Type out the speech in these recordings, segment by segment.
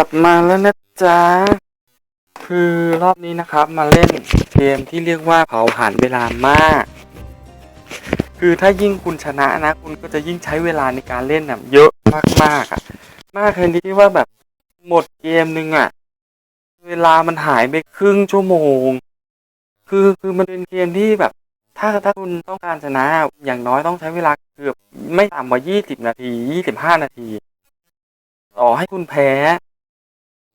ลับมาแล้วนะจ๊ะ คือรอบนี้นะครับมาเล่นเกมที่เรียกว่าเผาผ่านเวลามาก คือถ้ายิ่งคุณชนะนะ คุณก็จะยิ่งใช้เวลาในการเล่นน่ะเยอะมากๆอะ มากเลยที่ว่าแบบหมดเกมหนึ่งอะ เวลามันหายไปครึ่งชั่วโมง คือคือมันเป็นเกมที่แบบ ถ้าถ้าคุณต้องการชนะอย่างน้อยต้องใช้เวลาเกือบไม่ต่ำกว่า 20 นาที 25 นาทีต่อให้คุณแพ้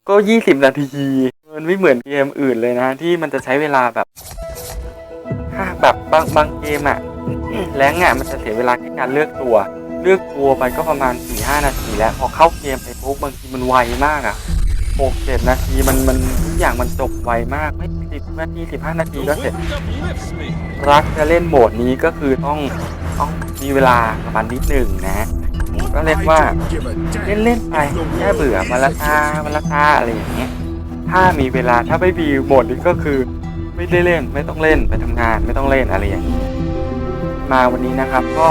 ก็20นาทีมันไม่เหมือนเกมอื่นเลยนะ ที่มันจะใช้เวลาแบบถ้าแบบบางบางเกมอะแรงอะมันจะเสียเวลาแค่การเลือกตัว เลือกตัวไปก็ประมาณ4-5นาทีแล้ว พอเข้าเกมไปปุ๊บบางทีมันไวมากอะ6 7นาทีมันมันทุกอย่างมันจบไวมากไม่สิบนาที15นาทีก็เสร็จ รักจะเล่นโหมดนี้ก็คือต้องต้องมีเวลาประมาณนิดหนึ่งนะ ก็เรียกว่าเล่นๆไปแค่เบื่อมาละตามาละตาอะไรอย่างเงี้ยถ้ามีเวลาถ้าไม่มีโหมดนี้ก็คือไม่ได้เล่นไม่ต้องเล่นไปทำงานไม่ต้องเล่นอะไรอย่างนี้มาวันนี้นะครับก็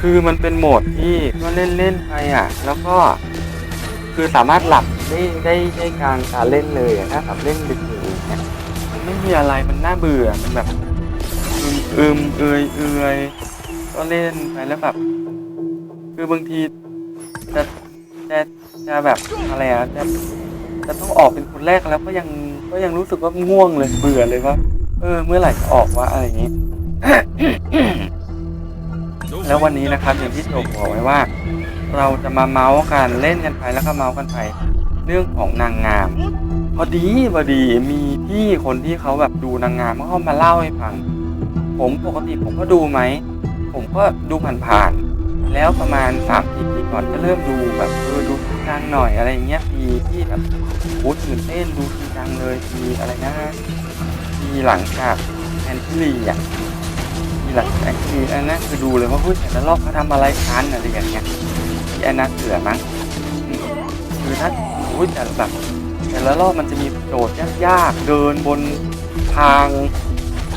คือมันเป็นโหมดที่ก็เล่นเล่นๆไปอะ แล้วก็คือสามารถหลับได้ได้ได้กลางการเล่นเลยอะถ้าแบบเล่นดึกๆเงี้ยมันไม่มีอะไรมันน่าเบื่อมันแบบอึมอึมเอยเอยก็เล่นไปแล้วแบบ คือบางทีจะจะจะแบบอะไรอะจะจะต้องออกเป็นคนแรกแล้วก็ยังก็ยังรู้สึกว่าง่วงเลยเบื่อเลยว่า เออ เมื่อไหร่จะออกวะอะไรอย่างนี้ แล้ววันนี้นะครับอย่างที่โจบอกไว้ว่า เราจะมาเมาส์กันเล่นกันไปแล้วก็เมาส์กันไปเรื่องของนางงาม พอดีพอดีมีพี่คนที่เขาแบบดูนางงามเขามาเล่าให้ฟัง ผมปกติผมก็ดูไหม ผมก็ดูผ่านๆ แล้วประมาณสามสี่ปีก่อนก็เริ่มดูแบบเออดูจังหน่อยอะไรอย่างเงี้ยปีที่แบบโอ้ตื่นเต้นดูจริงจังเลยปีอะไรนะปีหลังจากแอนทิลีอะปีหลังจากแอนทิลีอันนั้นคือดูเลยว่าเฮ้ยแต่ละรอบเขาทำอะไรกันอะไรอย่างเงี้ยที่อันนั้นเสือมั้งคือถ้าโอ้ยแต่แบบแต่ละรอบมันจะมีโจทย์ยากๆเดินบนทาง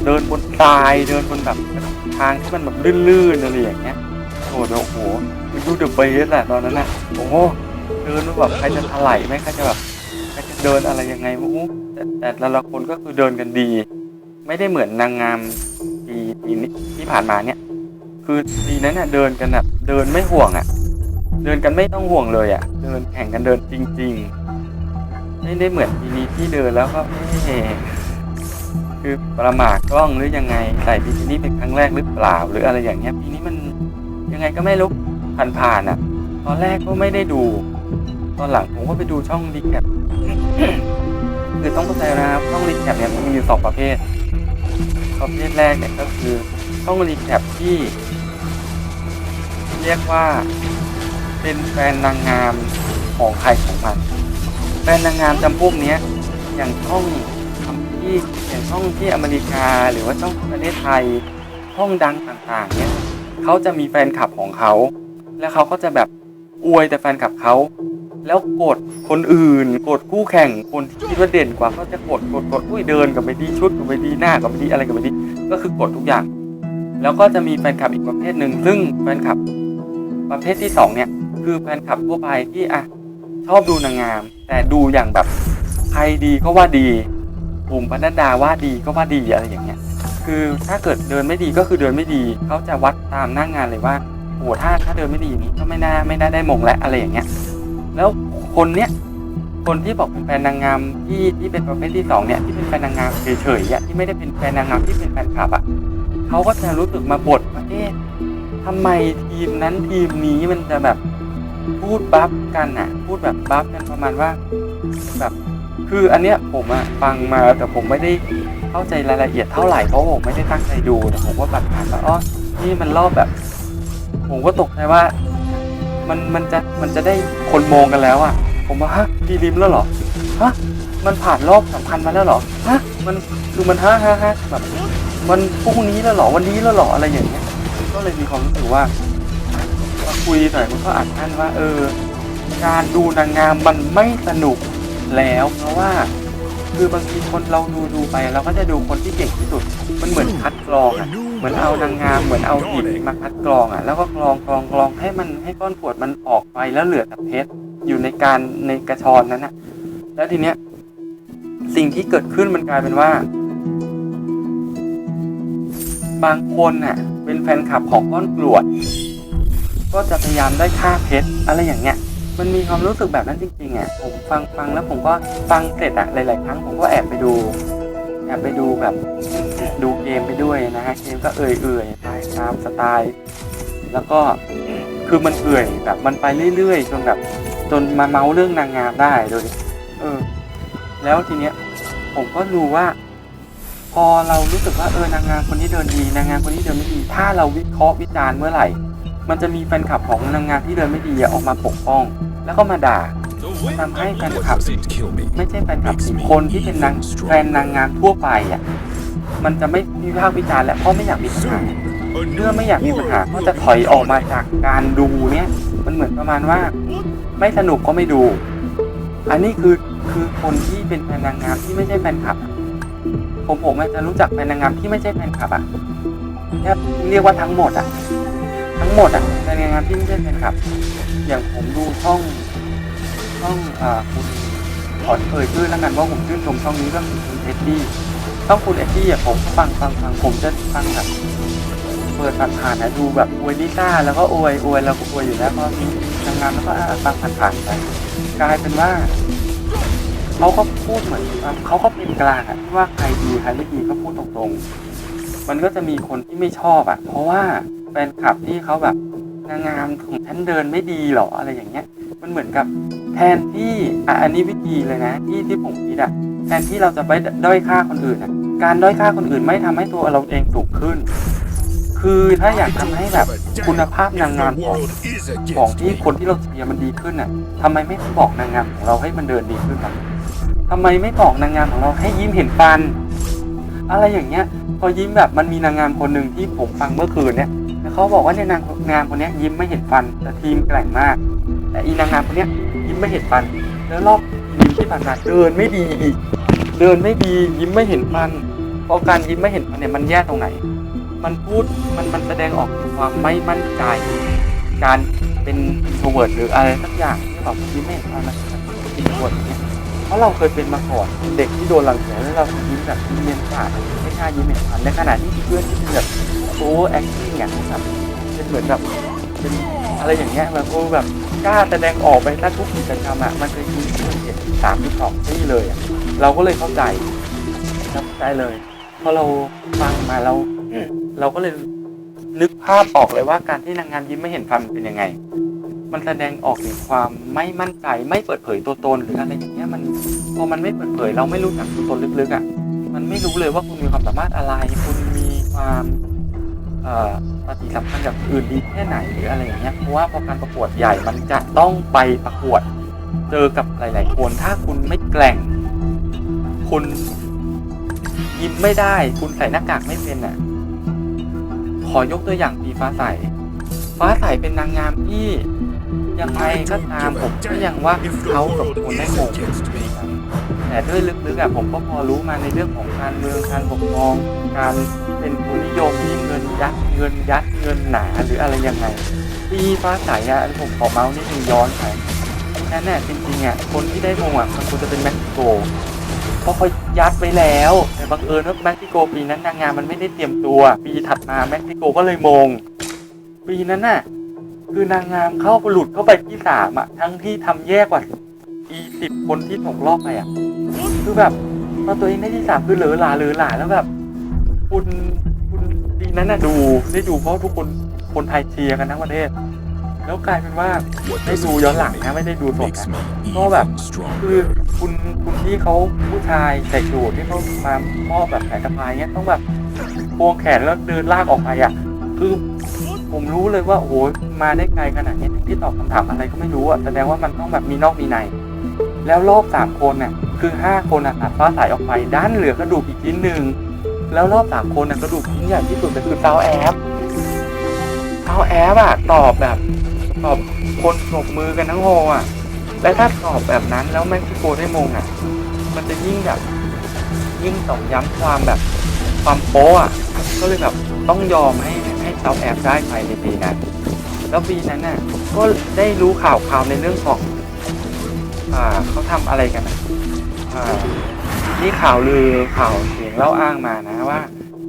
เดินบนทรายเดินบนแบบทางที่มันแบบลื่นๆอะไรอย่างเงี้ย โอ้โหโอ้โหมันดูเดอะเบสแหละตอนนั้นน่ะโอ้โหเดินแบบใครจะถลายไหมใครจะแบบใครจะเดินอะไรยังไงโอ้โหแต่แต่แต่ละคนก็คือเดินกันดี ไม่ได้เหมือนนางงามปีปีนี้ที่ผ่านมาเนี่ย คือปีนั้นน่ะเดินกันแบบเดินไม่ห่วงอะ เดินกันไม่ต้องห่วงเลยอะ เดินแข่งกันเดินจริง ๆ ไม่ได้เหมือนปีนี้ที่เดินแล้วก็เอ๊ะคือประมาทกล้องหรือยังไงใส่บิกินี่เป็นครั้งแรกหรือเปล่า หรืออะไรอย่างเงี้ยปีนี้มัน ยังไงก็ไม่รู้ผ่านๆอะ ตอนแรกก็ไม่ได้ดู ตอนหลังผมก็ไปดูช่องรีแคปคือต้องเข้าใจนะครับช่องรีแคปเนี่ยมันมีอยู่สองประเภท ประเภทแรกเนี่ยก็คือช่องรีแคปที่ เรียกว่าเป็นแฟนนางงามของใครของมัน แฟนนางงามจำพวกเนี้ยอย่างช่องทำที่อย่างช่องที่อเมริกา หรือว่าช่องประเทศไทยช่องดังต่างๆเนี่ย เขาจะมีแฟนคลับของเขา แล้วเขาก็จะแบบอวยแต่แฟนคลับเขา แล้วกดคนอื่นกดคู่แข่งคนที่คิดว่าเด่นกว่าก็จะกดกดกดอุ้ยเดินกับไปดีชุดกับไปดีหน้ากับไปดีอะไรกับไปดีก็คือกดทุกอย่าง แล้วก็จะมีแฟนคลับอีกประเภทหนึ่งซึ่งแฟนคลับประเภทที่สองเนี่ยคือแฟนคลับทั่วไปที่อะชอบดูนางงาม แต่ดูอย่างแบบใครดีก็ว่าดีปุ่มปนัดดาว่าดีก็ว่าดีอะไรอย่างเงี้ย คือถ้าเกิดเดินไม่ดีก็คือเดินไม่ดีเขาจะวัดตามหน้างงานเลยว่าโอ้ถ้าถ้าเดินไม่ดีอย่างนี้ก็ไม่น่าไม่น่าได้มงและอะไรอย่างเงี้ย แล้วคนเนี้ยคนที่บอกเป็นแฟนนางงามที่ที่เป็นประเภทที่สองเนี่ยที่เป็นแฟนนางงามเฉยๆอะที่ไม่ได้เป็นแฟนนางงามที่เป็นแฟนคลับอะเขาก็จะรู้สึกมาบ่นว่าเอ๊ะทำไมทีมนั้นทีมนี้มันจะแบบพูดบัฟกันอะ พูดแบบบัฟกันประมาณว่าแบบคืออันเนี้ยผมอะฟังมาแต่ผมไม่ได้ เข้าใจรายละเอียดเท่าไหร่เพราะผมไม่ได้ตั้งใจดูแต่ผมว่าบัตรผ่านว่าอ๋อนี่มันรอบแบบ ผมก็ตกใจว่า มันมันจะมันจะได้คนมองกันแล้วอะผมว่าฮะพีริมแล้วเหรอฮะมันผ่านรอบสำคัญมาแล้วเหรอฮะมันคือมันฮะฮะฮะแบบมันพรุ่งนี้แล้วเหรอวันนี้แล้วเหรออะไรอย่างเงี้ย ก็เลยมีความรู้สึกว่ามาคุยหน่อยมันก็อัดอั้นว่า เออ การดูนางงามมันไม่สนุกแล้วเพราะว่า คือบางทีคนเราดูดูไปเราก็จะดูคนที่เก่งที่สุด มันเหมือนคัดกรองอะเหมือนเอานางงามเหมือนเอาหินมาคัดกรองอะ แล้วก็กรองกรองกรองให้มันให้ก้อนกรวดมันออกไปแล้วเหลือแต่เพชรอยู่ในการในกระชอนนั้นนะแล้วทีเนี้ยสิ่งที่เกิดขึ้นมันกลายเป็นว่า บางคนน่ะ เป็นแฟนคลับของก้อนกรวด ก็จะพยายามได้ค่าเพชรอะไรอย่างเงี้ย มันมีความรู้สึกแบบนั้นจริงๆอะผมฟังฟังแล้วผมก็ฟังเสร็จอะหลายๆครั้งผมก็แอบไปดูแอบไปดูแบบดูเกมไปด้วยนะฮะเกมก็เอื่อยๆไปตามสไตล์ แล้วก็คือมันเอื่อยแบบมันไปเรื่อยๆจนแบบจนมาเมาเรื่องนางงามได้โดยเออ แล้วทีเนี้ยผมก็รู้ว่า พอเรารู้สึกว่าเออนางงามคนนี้เดินดีนางงามคนนี้เดินไม่ดี ถ้าเราวิเคราะห์วิจารณ์เมื่อไหร่ มันจะมีแฟนคลับของนางงามที่เดินไม่ดีอะออกมาปกป้อง แล้วก็มาด่าทำให้แฟนคลับไม่ใช่แฟนคลับสิคนที่เป็นนางแฟนนางงามทั่วไปอะมันจะไม่วิพากษ์วิจารณ์และเพราะไม่อยากมีปัญหาเมื่อไม่อยากมีปัญหาก็จะถอยออกมาจากการดูเนี่ย มันเหมือนประมาณว่า ไม่สนุกก็ไม่ดู อันนี้คือคือคนที่เป็นแฟนนางงามที่ไม่ใช่แฟนคลับ ผมผมอาจจะรู้จักแฟนนางงามที่ไม่ใช่แฟนคลับอะแค่เรียกว่าทั้งหมดอะ ทั้งหมดอะแฟนนางงามที่ไม่ใช่แฟนคลับ อย่างผมดูช่องช่องอ่าคุณขอเอ่ยชื่อแล้วกันว่าผมชื่นชมช่องนี้ก็คือคุณเอ็ดดี้ช่องคุณเอ็ดดี้อะผมก็ฟังฟังฟังผมจะฟังแบบเปิดผ่านๆนะดูแบบอวยลิซ่าแล้วก็อวยอวยแล้วก็อวยอยู่แล้วพราะมีงามแล้วก็ฟังผ่านๆไปกลายเป็นว่าเขาก็พูดเหมือนเขาก็เป็นกลางอะว่าใครดีใครไม่ดีก็พูดตรงๆ มันก็จะมีคนที่ไม่ชอบอะเพราะว่าแฟนคลับที่เขาแบบ นางงามของฉันเดินไม่ดีหรออะไรอย่างเงี้ย มันเหมือนกับแทนที่อะอันนี้วิธีเลยนะที่ที่ผมคิดอะแทนที่เราจะไปด้อยค่าคนอื่นอะการด้อยค่าคนอื่นไม่ทำให้ตัวเราเองสูงขึ้น คือถ้าอยากทำให้แบบคุณภาพนางงามของของที่คนที่เราเชียร์มันดีขึ้นอะทำไมไม่บอกนางงามของเราให้มันเดินดีขึ้นล่ะทำไมไม่บอกนางงามของเราให้ยิ้มเห็นฟัน อะไรอย่างเงี้ย พอยิ้มแบบมันมีนางงามคนหนึ่งที่ผมฟังเมื่อคืนเนี่ย แล้วเขาบอกว่าเนี่ยนางงามคนนี้ยิ้มไม่เห็นฟันแต่ทีมแกร่งมาก แต่อีนางงามคนนี้ยิ้มไม่เห็นฟัน แล้วรอบทีมที่ผ่านมาเดินไม่ดีอีกเดินไม่ดียิ้มไม่เห็นฟันเพราะการยิ้มไม่เห็นฟันเนี่ยมันแย่ตรงไหน มันพูดมันมันแสดงออกความไม่มั่นใจ การเป็นโทเวิร์ดหรืออะไรสักอย่างที่แบบยิ้มไม่เห็นฟันมันเป็นโทเวิร์ดเงี้ยเพราะเราเคยเป็นมาก่อนเด็กที่โดนรังแกแล้วเรายิ้มแบบยิ้มเลียนปากไม่กล้ายิ้มเห็นฟันในขณะที่เพื่อนที่เป็นแบบ โอ้แอคติ้งอะแบบเป็นเหมือนแบบเป็นอะไรอย่างเงี้ยแบบโอ้แบบกล้าแสดงออกไปถ้าทุกกิจกรรมอะมันจะมีเพื่อนเห็นสามที่สองที่เลยอะเราก็เลยเข้าใจเข้าใจเลยพอเราฟังมาเราเราก็เลยนึกภาพออกเลยว่าการที่นางงามยิ้มไม่เห็นฟันมันเป็นยังไง มันแสดงออกถึงความไม่มั่นใจไม่เปิดเผยตัวตนหรืออะไรอย่างเงี้ยมันพอมันไม่เปิดเผยเราไม่รู้จักตัวตนลึกๆอะมันไม่รู้เลยว่าคุณมีความสามารถอะไร คุณมีความ ปฏิสัมพันธ์กับอื่นดีแค่ไหนหรืออะไรอย่างเงี้ยเพราะว่าพอการประกวดใหญ่มันจะต้องไปประกวดเจอกับหลาย ๆ คนถ้าคุณไม่แกร่ง คุณยิ้มไม่ได้ คุณใส่หน้ากากไม่เป็นอะ ขอยกตัวอย่างปีฟ้าใส ฟ้าใสเป็นนางงามที่ยังไงก็ตามผมก็ยังว่าเขากับคนได้มง แต่ด้วยลึกๆอะผมก็พอรู้มาในเรื่องของการเมืองการปกครอง การเป็นทุนนิยมมีเงินยัดเงินยัดเงินหนาหรืออะไรยังไงที่ฟ้าใสอะผมขอเมาส์นิดนึงย้อนไปนั่นแหละจริงๆอะคนที่ได้มงอะมันควรจะเป็นเม็กซิโกเพราะเขายัดไว้แล้ว แต่บังเอิญว่าเม็กซิโกปีนั้นนางงามมันไม่ได้เตรียมตัว ปีถัดมาเม็กซิโกก็เลยมง ปีนั้นน่ะคือนางงามเข้าหลุดเข้าไปที่สามอะทั้งที่ทำแย่กว่า สิบคนที่ตกรอบไปอะ คือแบบพอตัวเองได้ที่สามคือเหลือหลาเหลือหลาแล้วแบบ คุณคุณปีนั้นน่ะดูได้ดูเพราะทุกคนคนไทยเชียร์กันทั้งประเทศ แล้วกลายเป็นว่าได้ดูย้อนหลังนะไม่ได้ดูสดนะก็แบบคือคุณคุณที่เขาผู้ชายใส่สูทที่เขามามอบแบบสายสะพายเงี้ยต้องแบบพวงแขนแล้วเดินลากออกไปอะ คือผมรู้เลยว่าโอ้โหมาได้ไกลขนาดนี้ที่ตอบคำถามอะไรก็ไม่รู้อะแสดงว่ามันต้องแบบมีนอกมีใน แล้วรอบสามคนน่ะคือห้าคนอะตัดฟ้าสายออกไปด้านเหลือกระดูกอีกชิ้นหนึ่งแล้วรอบสามคนน่ะกระดูกชิ้นใหญ่ที่สุดก็คือเท้าแอฟเท้าแอฟอะตอบแบบตอบคนปรบมือกันทั้งโฮอะและถ้าตอบแบบนั้นแล้วเม็กซิโกได้มงอะ มันจะยิ่งแบบยิ่งตอกย้ำความแบบความโป๊ะอะก็เลยแบบต้องยอมให้ให้เท้าแอฟได้ไปในปีนั้น แล้วปีนั้นน่ะก็ได้รู้ข่าวข่าวในเรื่องของ อ่าเขาทำอะไรกันอะอ่านี่ข่าวลือข่าวเสียงเล่าอ้างมานะว่า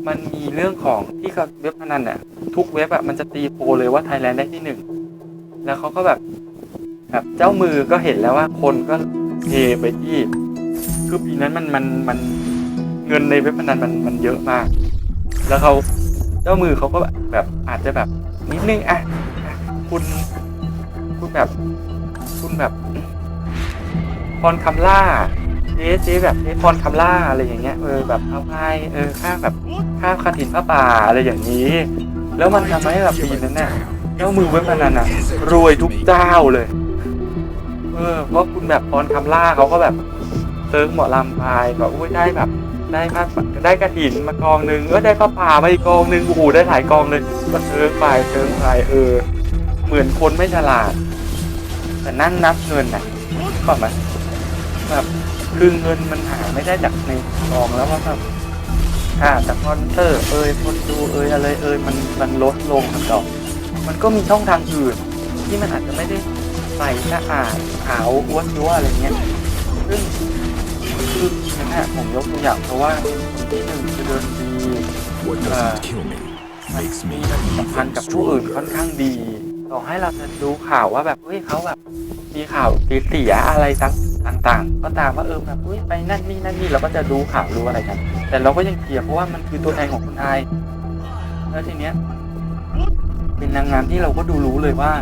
มันมีเรื่องของที่เว็บพนันเนี่ยทุกเว็บอะมันจะตีโพลเลยว่าไทยแลนด์ได้ที่หนึ่งแล้วเขาก็แบบแบบเจ้ามือก็เห็นแล้วว่าคนก็เทไปที่คือปีนั้นมันมันมันเงินในเว็บพนันมันมันเยอะมาก แล้วเขาเจ้ามือเขาก็แบบแบบอาจจะแบบนิดนึงอะอะคุณคุณแบบ คุณแบบ พรคำล่าเจ๊เจ๊แบบเจ๊พรคำล่าอะไรอย่างเงี้ยเออแบบเอาไปเออค่าแบบค่าคาถินพระป่าอะไรอย่างนี้ แล้วมันทำให้แบบปีนั้นน่ะเจ้ามือเว็บพนันน่ะรวยทุกเจ้าเลยเออเพราะคุณแบบพรคำล่าเขาก็แบบเติงหมอลำไปแบบอุ้ยได้แบบ ได้ผ้าได้กระถินมากองหนึ่งเออได้ผ้าป่ามาอีกกองหนึ่งโอ้โหได้หลายกองเลยก็เติงไปเติงไปเออ เหมือนคนไม่ฉลาด แต่นั่งนับเงินน่ะก่อนไห มแบบคือเงินมันหาไม่ได้จากในกองแล้วว่าแบบค่าจากคอนเตอร์ เอยคนดูเอยอะไรเอยมันมันลดลงครับดอก มันก็มีช่องทางอื่น ที่มันอาจจะไม่ได้ใส่สะอาดขาวอ้วนยัวอะไรเงี้ยซึ่งคือนั่นแหละผมยกตัวอย่างเพราะว่าคนที่หนึ่งคือเดินดี What doesn't kill me มัน makes มี me ปฏิสัมพัน even ธ์กับผู้อื่น stronger. ค่อนข้างดี ต่อให้เราจะดูข่าวว่าแบบเฮ้ยเขาแบบมีข่าวเสียอะไรต่างๆ ก็ตามว่าเออแบบเฮ้ยไปนั่นนี่นั่นนี่เราก็จะดูข่าวรู้อะไรกัน แต่เราก็ยังเคลียร์เพราะว่ามันคือตัวแทนของคนไทยแล้วทีเนี้ยเป็นนางงามที่เราก็ดูรู้เลยว่า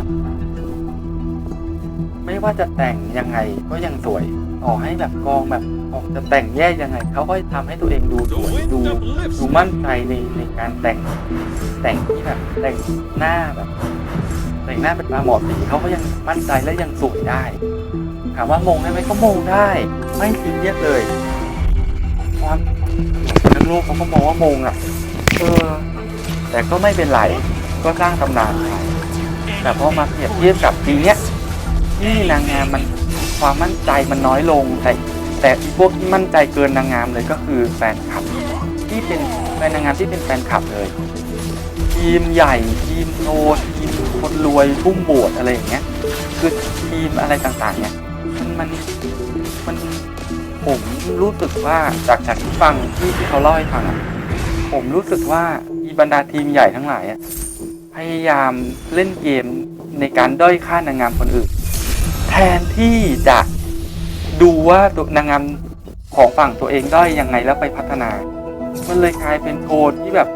ไม่ว่าจะแต่งยังไงก็ยังสวยต่อให้แบบกองแบบออกจะแต่งแย่ยังไงเขาก็ทำให้ตัวเองดูสวยดูดูมั่นใจในในการแต่งแต่งที่แบบแต่งหน้าแบบ แต่งหน้าเป็นปลาหมอสีเขาก็ยังมั่นใจและยังสวยได้ ถามว่ามงได้ไหมก็มงได้ ไม่ซีเรียสเลยความทั้งโลกเขาก็มองว่ามงอะเออแต่ก็ไม่เป็นไรก็สร้างตำนานไปแต่พอมาเปรียบเทียบกับปีเนี้ยที่นางงามมันความมั่นใจมันน้อยลงแต่แต่อีพวกที่มั่นใจเกินนางงามเลยก็คือแฟนคลับ ที่เป็นแฟนนางงามที่เป็นแฟนคลับเลย ทีมใหญ่ทีมโตทีมคนรวยทุ่มโบสอะไรอย่างเงี้ยคือทีมอะไรต่างๆ เนี่ยมันมันผมรู้สึกว่าจากจากที่ฟังที่ที่เขาเล่าให้ฟังอะผมรู้สึกว่าอีบรรดาทีมใหญ่ทั้งหลายอะพยายามเล่นเกมในการด้อยค่านางงามคนอื่น แทนที่จะดูว่าตัวนางงามของฝั่งตัวเองด้อยยังไงแล้วไปพัฒนา มันเลยกลายเป็นโทนที่แบบ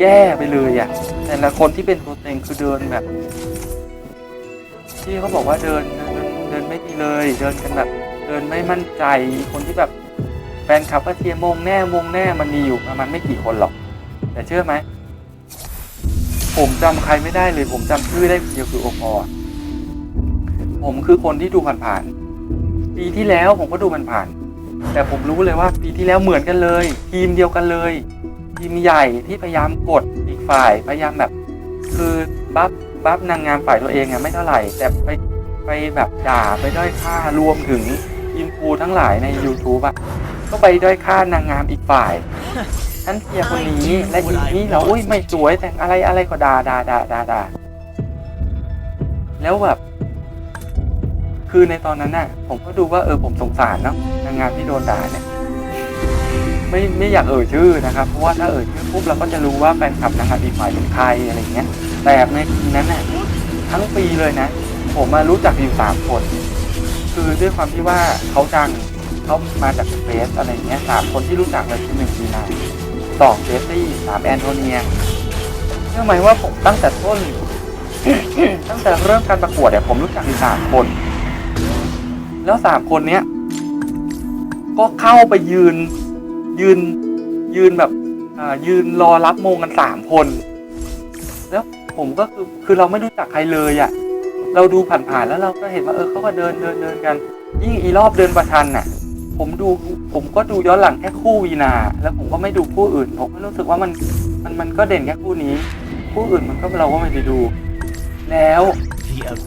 แย่ไปเลยอะแต่ละคนที่เป็นตัวเต็งคือเดินแบบ ที่เขาบอกว่าเดินเดินเดินไม่ดีเลย เดินกันแบบเดินไม่มั่นใจคนที่แบบแฟนคลับก็เชียมงแน่มงแน่มันมีอยู่ประมาณไม่กี่คนหรอก แต่เชื่อไหมผมจำใครไม่ได้เลย ผมจำชื่อได้เดียวคือโอปอลผมคือคนที่ดูผ่านๆปีที่แล้วผมก็ดูผ่านๆแต่ผมรู้เลยว่าปีที่แล้วเหมือนกันเลย ทีมเดียวกันเลย ทีมใหญ่ที่พยายามกดอีกฝ่ายพยายามแบบ คือบัฟบัฟนางงามฝ่ายตัวเองอะไม่เท่าไหร่แต่ไปไปแบบด่าไปด้อยค่ารวมถึงอินฟูทั้งหลายใน YouTube อะก็ไปด้อยค่านางงามอีกฝ่ายฉันเชียร์คนนี้และอีกนี้เราอุ้ยไม่สวยแต่งอะไรอะไรก็ด่าด่าด่าด่าด่าแล้วแบบ คือในตอนนั้นน่ะ ผมก็ดูว่าเออผมสงสารเนาะนางงามที่โดนด่าเนี่ย ไม่ไม่อยากเอ่ยชื่อนะครับเพราะว่าถ้าเอ่ยชื่อปุ๊บเราก็จะรู้ว่าแฟนคลับนางงามอีกฝ่ายเป็นใครอะไรเงี้ย แต่ในปีนั้นน่ะทั้งปีเลยนะ ผมมารู้จักอยู่สามคน คือด้วยความที่ว่าเขาดังเขามาจากเฟสอะไรเงี้ยสามคนที่รู้จักเลยคือหนึ่งปีนาสองเจสซี่สามแอนโทเนียเชื่อไหมว่าผมตั้งแต่ต้น ตั้งแต่เริ่มการประกวดเนี่ยผมรู้จักอยู่สามคน แล้วสามคนเนี้ยก็เข้าไปยืน ยืนยืนแบบอ่ายืนรอรับโมงกันสามคน แล้วผมก็คือคือเราไม่รู้จักใครเลยอะ่ะ เราดูผ่านๆแล้วเราก็เห็นว่าเออเขาก็เดินเดินเดินกัน ยิ่งอีรอบเดินประชันน่ะ ผมดูผมก็ดูย้อนหลังแค่คู่วีนา แล้วผมก็ไม่ดูคู่อื่นผมก็รู้สึกว่ามันมันมันก็เด่นแค่คู่นี้ คู่อื่นมันก็เราก็ไม่ได้ดู แล้ว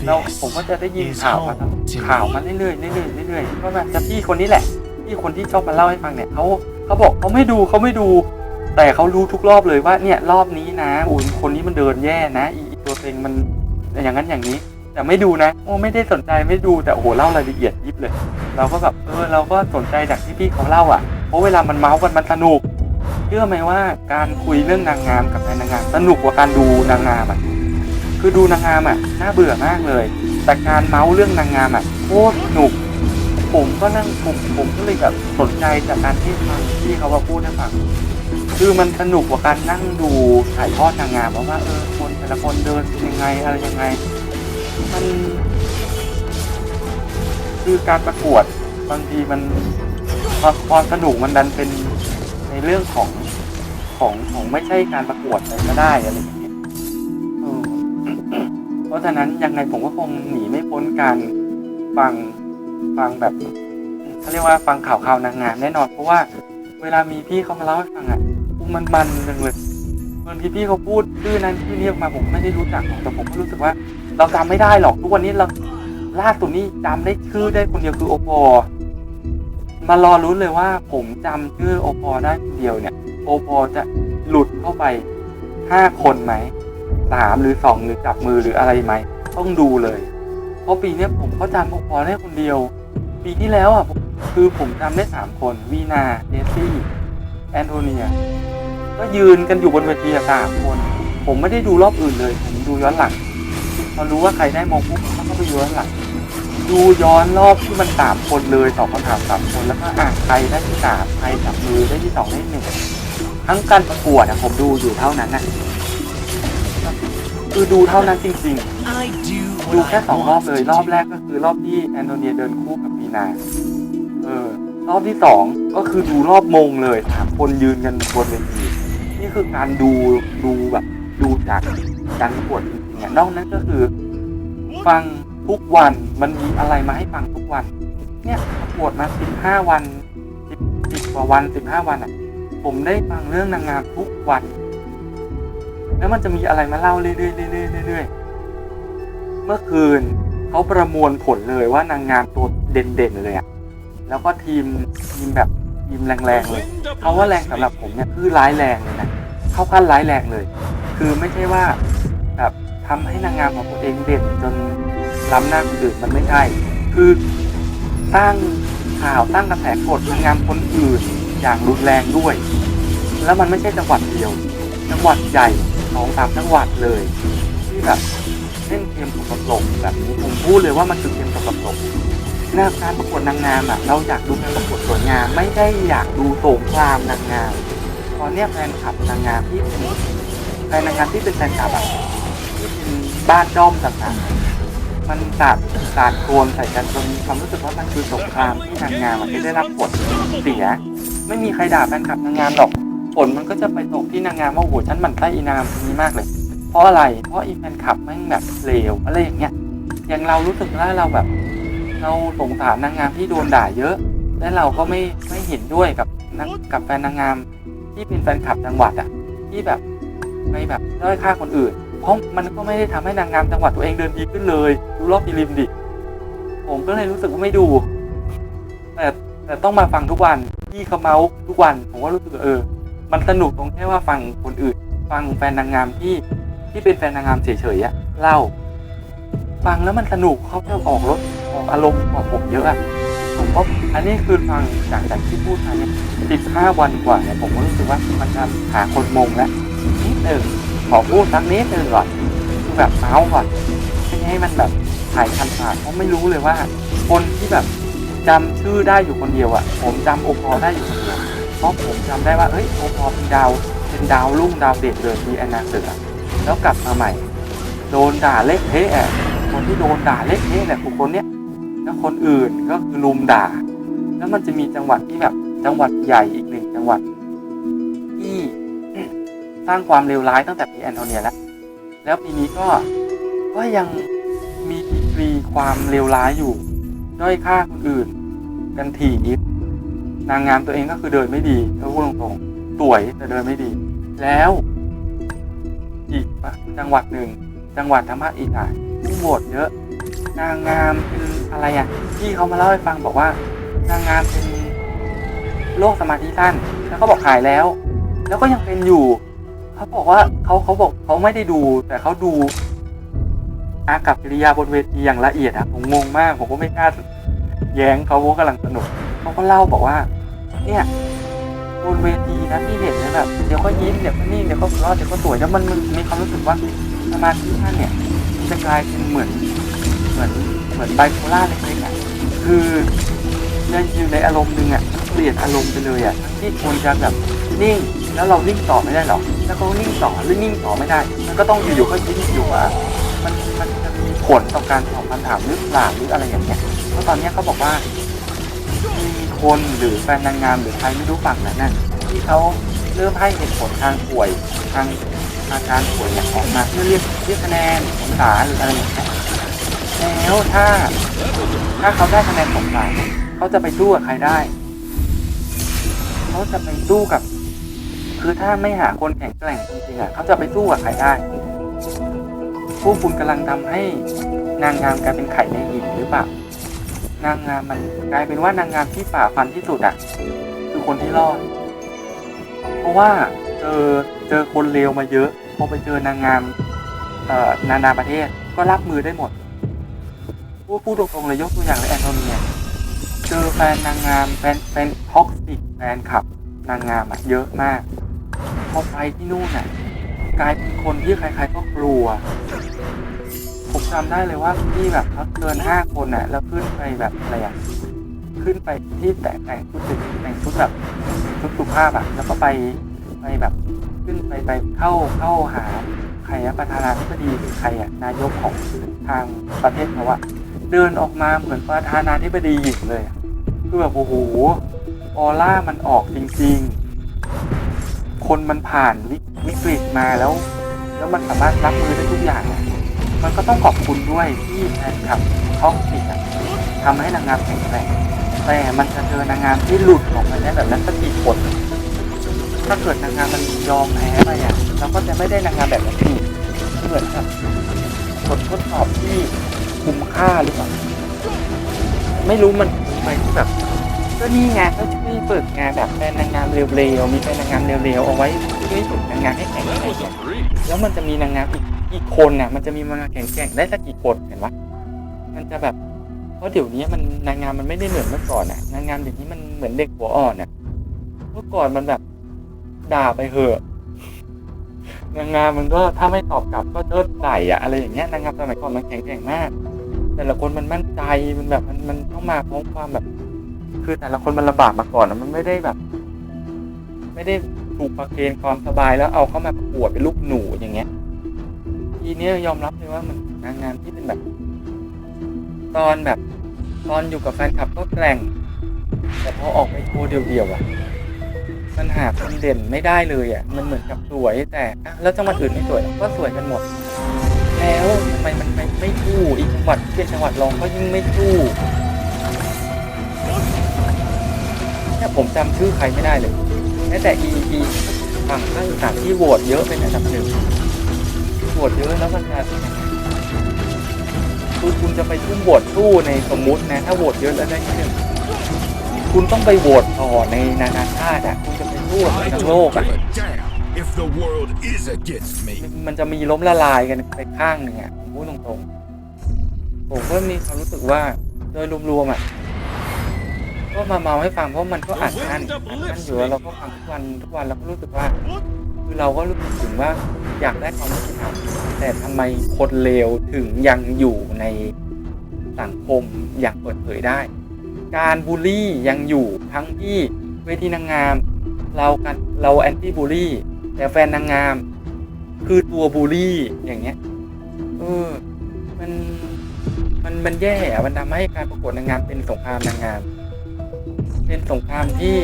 เราผมก็จะได้ยินข่าวมาข่าวมาเรื่อยๆเรื่อยๆเรื่อยๆก็แบบจะพี่คนนี้แหละพี่คนที่ชอบมาเล่าให้ฟังเนี่ยเขา เขาบอกเขาไม่ดูเขาไม่ดู แต่เขารู้ทุกรอบเลยว่าเนี่ยรอบนี้นะอุ้ยคนนี้มันเดินแย่นะอีตัวเองมันอย่างนั้นอย่างนี้ แต่ไม่ดูนะโอ้ไม่ได้สนใจไม่ดูแต่โอ้โหเล่ารายละเอียดยิบเลย เราก็แบบเออเราก็สนใจจากที่พี่เขาเล่าอะเพราะเวลามันเมาส์กันมันสนุกเชื่อไหมว่าการคุยเรื่องนางงามกับนางงามสนุกกว่าการดูนางงามอะคือดูนางงามอะน่าเบื่อมากเลย แต่การเมาส์เรื่องนางงามอะโคตรสนุก ผมก็นั่งผมผมก็เลยแบบสนใจจากการที่ฟังที่เขามาพูดให้ฟังคือมันสนุกกว่าการนั่งดูถ่ายทอดนางงามเพราะว่าเออคนแต่ละคนเดินเป็นยังไงอะไรยังไง มัน คือการประกวดบางทีมันความความสนุกมันดันเป็นในเรื่องของของของไม่ใช่การประกวดอะไรก็ได้อะไรอย่างเงี้ยเออเพราะฉะนั้นยังไงผมก็คงหนีไม่พ้นการฟัง ฟังแบบเขาเรียกว่าฟังข่าวข่าวนางงามแน่นอนเพราะว่าเวลามีพี่เขามาเล่าให้ฟังอะมันมันจังเลยบางทีพี่เขาพูดชื่อนั้นชื่อนี้ออกมาผมไม่ได้รู้จักแต่ผมก็รู้สึกว่า เราจำไม่ได้หรอกทุกวันนี้เราล่าสุดนี้จำได้ชื่อได้คนเดียวคือโอปอมารอรู้เลยว่าผมจำชื่อโอปอได้คนเดียวเนี่ย โอปอจะหลุดเข้าไปห้าคนไหมสามหรือสองหรือจับมือหรืออะไรไหมต้องดูเลย เพราะปีนี้ผมก็จำโอปอได้คนเดียว ปีที่แล้วอะคือผมจำได้สามคนวีนาเจสซี่ แอนโทเนีย ก็ยืนกันอยู่บนเวทีสามคน ผมไม่ได้ดูรอบอื่นเลย ผมดูย้อนหลังพอรู้ว่าใครได้มงปุ๊บเขาก็ไปดูย้อนหลัง ดูย้อนรอบที่มันสามคนเลยตอบคำถามสามคนแล้วก็อ่านใครได้ที่สามใครจับมือได้ที่สองได้หนึ่งทั้งการประกวดอะผมดูอยู่เท่านั้นนะ คือดูเท่านั้นจริงๆ ดูแค่สองรอบเลย รอบแรกก็คือรอบที่แอนโทเนียเดินคู่กับมีนา เออ รอบที่สองก็คือดูรอบมงเลยสามคนยืนกันบนเวทีนี่คือการดูดูแบบดูจากการประกวดจริงๆนอกนั้นก็คือฟังทุกวันมันมีอะไรมาให้ฟังทุกวัน เนี่ยประกวดมาสิบห้าวันสิบกว่าวันสิบห้าวันอะ ผมได้ฟังเรื่องนางงามทุกวัน แล้วมันจะมีอะไรมาเล่าเรื่อยๆเรื่อยๆเรื่อยๆเมื่อคืนเขาประมวลผลเลยว่านางงามตัวเด่นๆเลยอะแล้วก็ทีมทีมแบบทีมแรงๆเลยเขาว่าแรงสำหรับผมเนี่ยคือร้ายแรงเลยนะเข้าขั้นร้ายแรงเลย คือไม่ใช่ว่าแบบทำให้นางงามของตัวเองเด่นจนล้ำหน้าคนอื่นมันไม่ใช่ คือสร้างข่าวสร้างกระแสกดนางงามคนอื่นอย่างรุนแรงด้วย แล้วมันไม่ใช่จังหวัดเดียว จังหวัดใหญ่ สองสามจังหวัดเลยที่แบบเล่นเกมสกปรกแบบนี้ผมพูดเลยว่ามันคือเกมสกปรกหน้าการประกวดนางงามอะเราอยากดูการประกวดสวยงามไม่ได้อยากดูสงครามนางงามตอนเนี้ยแฟนคลับนางงามที่เป็นแฟนนางงามที่เป็นแฟนคลับอะที่เป็นบ้านด้อมต่างๆมันสาดสาดโคลนใส่กันจนความรู้สึกว่ามันคือสงครามที่นางงามอะที่ได้รับผลเสีย ไม่มีใครด่าแฟนคลับนางงามหรอก ผลมันก็จะไปตกที่นางงามว่าโอ้โหฉันหมั่นไส้อีนางคนนี้มากเลย เพราะอะไร เพราะอีแฟนคลับแม่งแบบเลวอะไรอย่างเงี้ยอย่างเรารู้สึกว่าเราแบบ เราสงสารนางงามที่โดนด่าเยอะ และเราก็ไม่ไม่เห็นด้วยกับนักกับแฟนนางงาม ที่เป็นแฟนคลับจังหวัดอะที่แบบไปแบบด้อยค่าคนอื่น เพราะมันก็ไม่ได้ทำให้นางงามจังหวัดตัวเองเดินดีขึ้นเลยดูรอบพิริมดิผมก็เลยรู้สึกว่าไม่ดู แต่แต่ต้องมาฟังทุกวันที่เขาเมาทุกวัน ผมก็รู้สึกเออ มันสนุกตรงแค่ว่าฟังคนอื่น ฟังแฟนนางงามที่ที่เป็นแฟนนางงามเฉยๆอะเล่า ฟังแล้วมันสนุกเขาจะออกรถออกอารมณ์กว่าผมเยอะอะผมก็อันนี้คือฟังจากจากที่พูดมาเนี่ยสิบห้าวันกว่าเนี่ยผมก็รู้สึกว่ามันจะหาคนมงแล้วนิดหนึ่งขอพูดสักนิดหนึ่งก่อนคือแบบเมาส์ก่อนไม่ให้มันแบบถ่ายคันปากเพราะไม่รู้เลยว่า คนที่แบบจำชื่อได้อยู่คนเดียวอะผมจำโอปอได้อยู่คนเดียว เพราะผมจำได้ว่าเฮ้ยโอปอเป็นดาวเป็นดาวรุ่งดาวเด่นเลยมีแอนนาเสือแล้วกลับมาใหม่ โดนด่าเละเทะอะคนที่โดนด่าเละเทะเนี่ยคือคนเนี้ยแล้วคนอื่นก็คือลุมด่า แล้วมันจะมีจังหวัดที่แบบจังหวัดใหญ่อีกหนึ่งจังหวัดที่สร้างความเลวร้ายตั้งแต่ปีแอนโทเนียแล้วแล้วปีนี้ก็ก็ยังมีดีกรีความเลวร้ายอยู่ ด้อยค่าคนอื่น กันถี่ยิบ นางงามตัวเองก็คือเดินไม่ดีถ้าพูดตรงๆสวยแต่เดินไม่ดี แล้ว อีกจังหวัดหนึ่ง จังหวัดทางภาคอีสานผู้โหวตเยอะ นางงามเป็นอะไรอะที่เขามาเล่าให้ฟังบอกว่า นางงามเป็นโรคสมาธิสั้นแล้วเขาบอกหายแล้ว แล้วก็ยังเป็นอยู่เขาบอกว่าเขาเขาบอกเขาไม่ได้ดู แต่เขาดูอากับกิริยาบนเวทีอย่างละเอียดอะผมงงมากผมก็ไม่กล้าแย้งเขาเพรากำลังสนุกเขาก็เล่าบอกว่า เนี่ยบนเวทีนะที่เห็นเนี่ยแบบเดี๋ยวก็ยิ้มเดี๋ยวก็นิ่งเดี๋ยวก็ราะเดี๋ยวก็สวยแล้วมันมันมีความรู้สึกว่าสมาธิท่านเนี่ยจะกลายเป็นเหมือนเหมือนเหมือนไบโพล่าเล็กๆอะคือยังอยู่ในอารมณ์หนึ่งอะเปลี่ยนอารมณ์ไปเลยอะทั้งที่ควรจะแบบนิ่งแล้วเรานิ่งต่อไม่ได้หรอกแล้วเขานิ่งต่อหรือนิ่งต่อไม่ได้ มันก็ต้องอยู่ๆก็ยิ้มอยู่อะมันมันจะมีผลต่อการตอบคำถามหรือเปล่าหรืออะไรอย่างเงี้ยเพราะตอนเนี้ยเขาบอกว่า คนหรือแฟนนางงามหรือใครไม่รู้ฝั่งนั้นนะที่เขาเริ่มให้เหตุผลทางป่วยทางอาการป่วยเนี่ยออกมาเพื่อเรียกเรียกคะแนนสงสารหรืออะไรอย่างเงี้ยแล้วถ้า ถ้าเขาได้คะแนนสงสารเขาจะไปสู้กับใครได้เขาจะไปสู้กับ คือถ้าไม่หาคนแข็งแกร่งจริงๆอะเขาจะไปสู้กับใครได้ผู้คุณกำลังทำให้นางงามกลายเป็นไข่ในหินหรือเปล่า นางงามมันกลายเป็นว่านางงามที่ฝ่าฟันที่สุดอะคือคนที่รอด เพราะว่าเจอเจอคนเลวมาเยอะพอไปเจอนางงามเอ่อนานาประเทศก็รับมือได้หมดพูดพูดตรงๆเลยยกตัวอย่างเลยแอนโทเนียเจอแฟนนางงามแฟนแฟนท็อกซิกแฟนคลับนางงามอะเยอะมากพอไปที่นู่นน่ะกลายเป็นคนที่ใครๆก็กลัว จำได้เลยว่าที่แบบเขาเกินห้าคนน่ะ แล้วขึ้นไปแบบอะไรอะขึ้นไปที่แต่แต่งชุดแต่งชุดแบบชุดสุภาพอะ แล้วก็ไปไปแบบขึ้นไปไปเข้าเข้าหาใครอะประธานาธิบดีหรือใครอะนายกของทางประเทศเขาอะเดินออกมาเหมือนประธานาธิบดีหญิงเลยคือแบบโอ้โหออร่ามันออกจริง ๆ คนมันผ่านวิวิกฤตมาแล้ว แล้วมันสามารถรับมือได้ทุกอย่างอะ มันก็ต้องขอบคุณด้วยที่แฟนคลับท็อกซิกอะทำให้นางงามแข็งแกร่งแต่มันจะเจอนางงามที่หลุดออกมาได้แบบนั้นสักกี่คนถ้าเกิดนางงามมันยอมแพ้ไปอะเราก็จะไม่ได้นางงามแบบนั้นอีกเหมือนกับบททดสอบที่คุ้มค่าหรือเปล่าไม่รู้มันไปที่แบบก็นี่ไงก็ช่วยฝึกไงแบบแฟนนางงามเร็วๆมีแฟนนางงามเร็วๆเอาไว้ช่วยฝึกนางงามให้แข็งแกร่งแล้วมันจะมีนางงามอีก กี่คนน่ะ มันจะมีนางามแข่งแข่งได้สักกี่คนเห็นปะมันจะแบบ เพราะเดี๋ยวนี้มันนางงามมันไม่ได้เหมือนเมื่อก่อนน่ะนางงามเดี๋ยวนี้มันเหมือนเด็กหัวอ่อนน่ะเมื่อก่อนมันแบบด่าไปเหอะนางงามมันก็ถ้าไม่ตอบกลับก็เชิดใส่อะอะไรอย่างเงี้ยนางงามสมัยก่อนมันแข็งแกร่งมาก แต่ละคนมันมั่นใจมันแบบมันมันเข้ามาพร้อมความแบบ คือแต่ละคนมันลำบากมาก่อนอะมันไม่ได้แบบ ไม่ได้ถูกประเคนความสบายแล้วเอาเข้ามาประกวดเป็นลูกหนูอย่างเงี้ย ทีเนี้ยยอมรับเลยว่าเหมันนางงามที่เป็นแบบ ตอนแบบ ตอนอยู่กับแฟนคลับก็แกร่ง แต่พอออกไปโชว์เดี่ยวๆอะมันหาคนเด่นไม่ได้เลยอะ มันเหมือนกับสวยแต่อะแล้วจังหวัดอื่นไม่สวยก็สวยกันหมด แล้วทำไมมันไม่ไม่สู้อีกจังหวัดที่เป็นจังหวัดรองก็ยิ่งไม่สู้เนี่ยผมจำชื่อใครไม่ได้เลยแม้แต่ e e ฝั่งภาคอีสานที่โหวตเยอะเป็นอันดับหนึ่ง โหวตเยอะแล้วมันจะคือคุณจะไปทุ่มโหวตสู้ในสมมุตินะถ้าโหวตเยอะแล้วได้ที่หนึ่งคุณต้องไปโหวตต่อในนานาชาติอะคุณจะไปสู้กับทั้งโลกอะ Give a damn if the world is against me. มันจะมีล้มละลายกันไปข้างหนึ่งอะผมพูดตรงๆผมก็มีความรู้สึกว่าโดยรวมๆอะก็มาเมาให้ฟังเพราะมันก็อ่านอันอ่านอันอยู่แล้วเราก็ฟังทุกวันทุกวันเราก็รู้สึกว่า คือเราก็รู้สึกถึงว่าอยากได้ความยุติธรรมแต่ทำไมคนเลวถึงยังอยู่ในสังคมอย่างเปิดเผยได้ การบูลลี่ยังอยู่ทั้งที่เวทีนางงาม เรากันเราแอนตี้บูลลี่ แต่แฟนนางงาม คือตัวบูลลี่อย่างเงี้ยเออมันมันมันแย่มันทำให้การประกวดนางงามเป็นสงครามนางงาม เป็นสงครามที่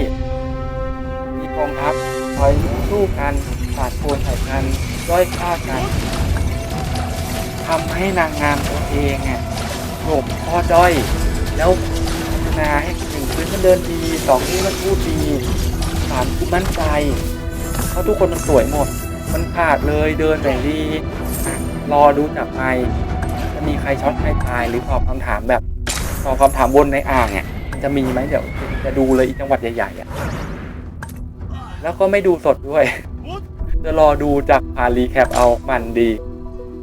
มีกองทัพ คอยสู้กันปาดโคนใส่กันด้อยค่ากันทำให้นางงามตัวเองอะหลบข้อด้อย แล้วพัฒนาให้หนึ่งพื้นมันเดินดีสองนี่มันพูดดีสามมั่นใจ เพราะทุกคนมันสวยหมด มันขาดเลยเดินแบบดี รอดูจากไปจะมีใครช็อตใครตายหรือตอบคำถามแบบตอบคำถามวนในอ่างอะมันจะมีไหมเดี๋ยวจะดูเลยจังหวัดใหญ่ๆอะ แล้วก็ไม่ดูสดด้วย จะรอดูจากผ่านรีแคปเอามันดี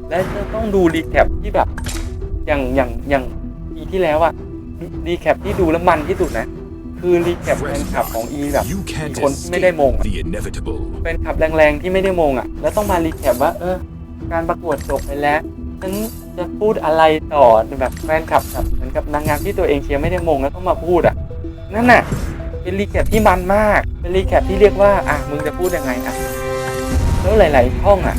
และจะต้องดูรีแคปที่แบบ อย่างอย่างอย่างอีที่แล้วอะรีแคปที่ดูแล้วมันที่สุดนะ คือรีแคปแฟนคลับของอีแบบ You can't คนที่ไม่ได้ escape มงอะ the inevitable. แฟนคลับแรงๆที่ไม่ได้มงอะแล้วต้องมารีแคปว่า เออ การประกวดจบไปแล้วฉันจะพูดอะไรต่อแบบแฟนคลับแบบเหมือนกับนางงามที่ตัวเองเชียร์ไม่ได้มงแล้วต้องมาพูดอะนั่นน่ะ เป็นรีแคปที่มันมาก เป็นรีแคปที่เรียกว่า อะมึงจะพูดยังไงอะแล้วหลายๆช่องอะ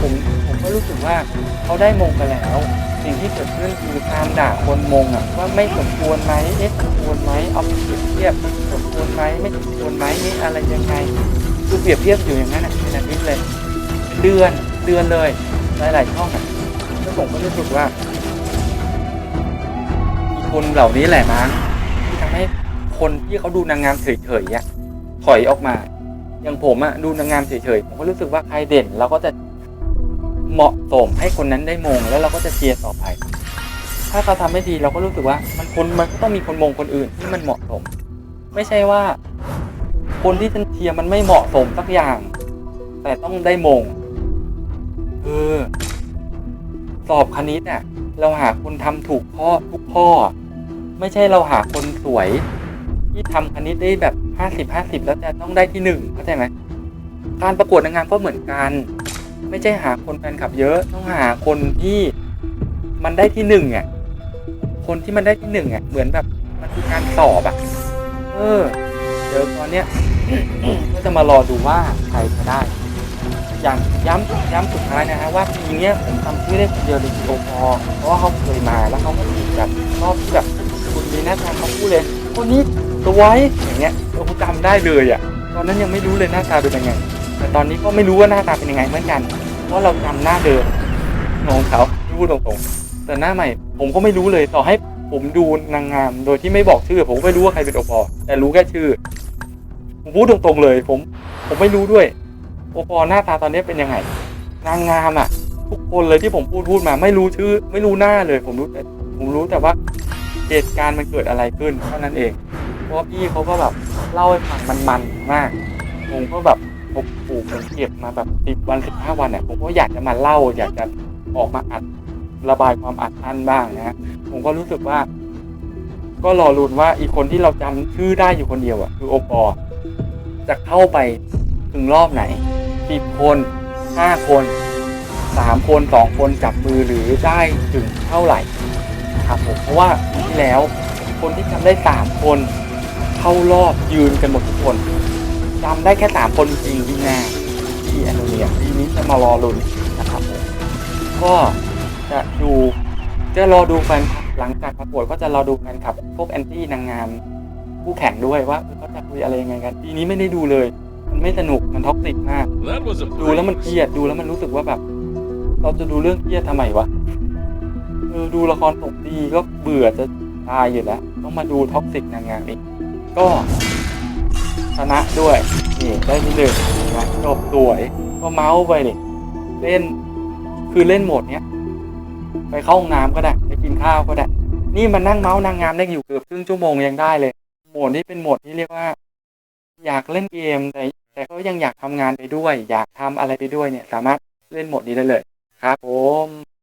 ผมผมก็รู้สึกว่าเขาได้มงไปแล้ว สิ่งที่เกิดขึ้นคือตามด่าคนมงอะว่าไม่สมควรไหมเอ๊ะสมควรไหมเอาไปเปรียบเทียบสมควรไหมไม่สมควรไหมนี่อะไรยังไงคือเปรียบเทียบอยู่อย่างนั้นอะเป็นอาทิตย์เลย เดือนเดือนเลย หลายๆช่องอะแล้วผมก็รู้สึกว่าคนเหล่านี้แหละนะที่ทำให้ คนที่เขาดูนางงามเฉยๆอะถอยออกมา อย่างผมอะดูนางงามเฉยๆผมก็รู้สึกว่าใครเด่นเราก็จะเหมาะสมให้คนนั้นได้มงแล้วเราก็จะเชียร์ต่อไป ถ้าเขาทำไม่ดีเราก็รู้สึกว่า มันคนมันก็ต้องมีคนมงคนอื่นที่มันเหมาะสม ไม่ใช่ว่า คนที่ฉันเชียร์มันไม่เหมาะสมสักอย่าง แต่ต้องได้มงเออสอบคณิตอะเราหาคนทำถูกข้อทุกข้อ ไม่ใช่เราหาคนสวย ที่ทำคณิตได้แบบห้าสิบห้าสิบแล้วจะต้องได้ที่หนึ่งเข้าใจไหมการประกวดนางงามก็เหมือนกัน ไม่ใช่หาคนแฟนคลับเยอะต้องหาคนที่มันได้ที่หนึ่งอะคนที่มันได้ที่หนึ่งอะเหมือนแบบมันคือการสอบอะเออเดี๋ยวตอนเนี้ยก็จะมารอดูว่าใครจะได้ อย่างย้ำย้ำสุดท้ายนะฮะว่าปีเนี้ยผมทำชื่อได้คนเดียวเลยโอพอเพราะว่าเขาเคยมาแล้วเขาก็มีแบบรอบที่แบบคุณดีน่าทางเขาพูดเลย คนนี้สวยอย่างเงี้ยเราจำได้เลยอะ ตอนนั้นยังไม่รู้เลยหน้าตาเป็นยังไง แต่ตอนนี้ก็ไม่รู้ว่าหน้าตาเป็นยังไงเหมือนกัน เพราะเราจำหน้าเดิมของเขาพูดตรงๆแต่หน้าใหม่ ผมก็ไม่รู้เลยต่อให้ผมดูนางงาม โดยที่ไม่บอกชื่อ ผมก็ไม่รู้ว่าใครเป็นโอปอแต่รู้แค่ชื่อ ผมพูดตรงๆเลย ผมผมไม่รู้ด้วย โอปอหน้าตาตอนนี้เป็นยังไง นางงามอะ ทุกคนเลยที่ผมพูดพูดมา ไม่รู้ชื่อ ไม่รู้หน้าเลย ผมรู้แต่ผมรู้แต่ว่า เหตุการณ์มันเกิดอะไรขึ้นเท่านั้นเอง เพราะว่าพี่เขาก็แบบเล่าให้ฟังมันมันมาก ผมก็แบบผมปลูกผมเก็บมาแบบสิบวันสิบห้าวันเนี่ยผมก็อยากจะมาเล่า อยากจะออกมาอัดระบายความอัดอั้นบ้างนะฮะผมก็รู้สึกว่า ก็รอรุนว่าอีกคนที่เราจำชื่อได้อยู่คนเดียวอะ คือโอปอจะเข้าไปถึงรอบไหนสิบคนห้าคนสามคนสองคนจับมือหรือได้ถึงเท่าไหร่ ครับผมเพราะว่าปีที่แล้วคนที่จำได้สามคนเข้ารอบยืนกันหมดทุกคนจำได้แค่สามคนจริงที่นาที่แอนโทเนียทีนี้จะมารอลุ้นนะครับผมก็จะดูจะรอดูแฟนคลับหลังจากประกวดก็จะรอดูแฟนคลับพวกแอนตี้นางงามผู้แข่งด้วยว่าเออเขาจะคุยอะไรยังไงกันทีนี้ไม่ได้ดูเลย มันไม่สนุกมันท็อกซิกมาก That was a ดูแล้วมันเครียดดูแล้วมันรู้สึกว่าแบบ เราจะดูเรื่องเครียดทำไมวะ เออดูละครตกดีก็เบื่อจะตายอยู่แล้ว ต้องมาดูท็อกซิกนางงามอีก ก็ชนะด้วย นี่ได้ที่หนึ่งนะจบสวย ก็เมาส์ไปนี่เล่น คือเล่นโหมดเนี้ย ไปเข้าห้องน้ำก็ได้ ไปกินข้าวก็ได้ นี่มันนั่งเมาส์นางงามได้อยู่เกือบครึ่งชั่วโมงยังได้เลย โหมดนี้เป็นโหมดที่เรียกว่า อยากเล่นเกมแต่แต่ก็ยังอยากทำงานไปด้วย อยากทำอะไรไปด้วยเนี่ย สามารถเล่นโหมดนี้ได้เลยครับผม